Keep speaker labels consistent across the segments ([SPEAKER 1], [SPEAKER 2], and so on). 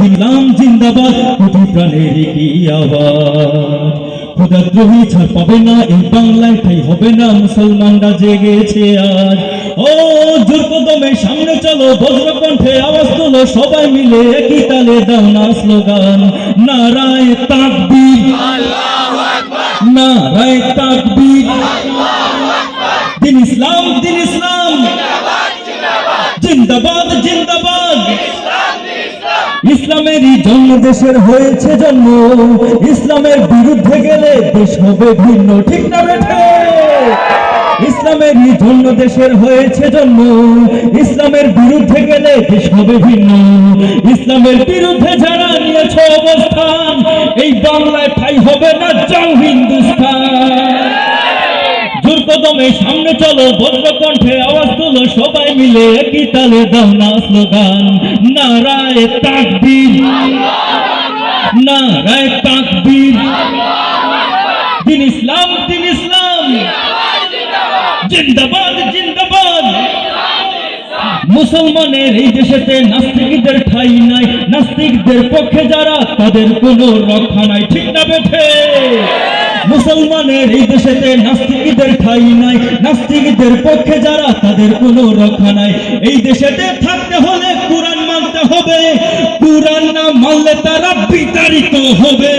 [SPEAKER 1] ইসলাম জিন্দাবাদ প্রতি প্রাণের কি আওয়াজ? ক্ষুদাদ্রোহী ছাড় পাবে না, এই বাংলায় ঠাই হবে না, মুসলমানরা জেগেছে আজ। ও সামনে চলো আওয়াজ তোলো, সবাই মিলে একই তালে দাও না স্লোগান। নারায় নারায় দিন ইসলাম দিন ইসলাম। জিন্দাবাদ। ইসলামেরই জন্ম, দেশের হয়েছে জন্ম। ইসলামের বিরুদ্ধে গেলে দেশ হবে ভিন্ন, ঠিক না বেঠে? ইসলামেরই জন্ম, দেশের হয়েছে জন্ম। ইসলামের বিরুদ্ধে গেলে দেশ হবে ভিন্ন। ইসলামের বিরুদ্ধে যারা নিয়েছ অবস্থান, এই বাংলায় ঠাই হবে না যাও হিন্দুস্তান। কদমে সামনে চলো, বজ্রকণ্ঠে আওয়াজ তোলো, সবাই মিলে একই তালে দাও না স্লোগান। নারায় তাকবীর। নারায় তাকবীর। দিন ইসলাম দিন ইসলাম। জিন্দাবাদ জিন্দাবাদ। মুসলমানের এই দেশেতে নাস্তিকদের ঠাই নাই। নাস্তিকদের পক্ষে যারা, তাদের কোনো রক্ষা নাই। ঠিক না বেঠে? মুসলমানের এই দেশেতে নাস্তিকদের ঠাই নাই। নাস্তিকদের পক্ষে যারা, তাদের কোনো রক্ষা নাই। এই দেশেতে থাকতে হলে হবে কোরআন না মানলে তারা বিতাড়িত হবে।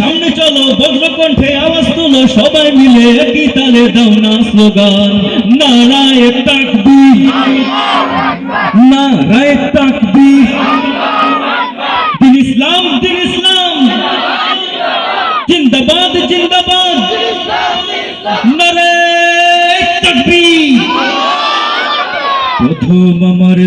[SPEAKER 1] সামনে চলো, বজ্রকণ্ঠে আওয়াজ তুলো, সবাই মিলে একই তালে দাও না স্লোগান। নারায় তাকবি নারায় তাকবি ইসলাম, দিন ইসলাম। প্রথম আমার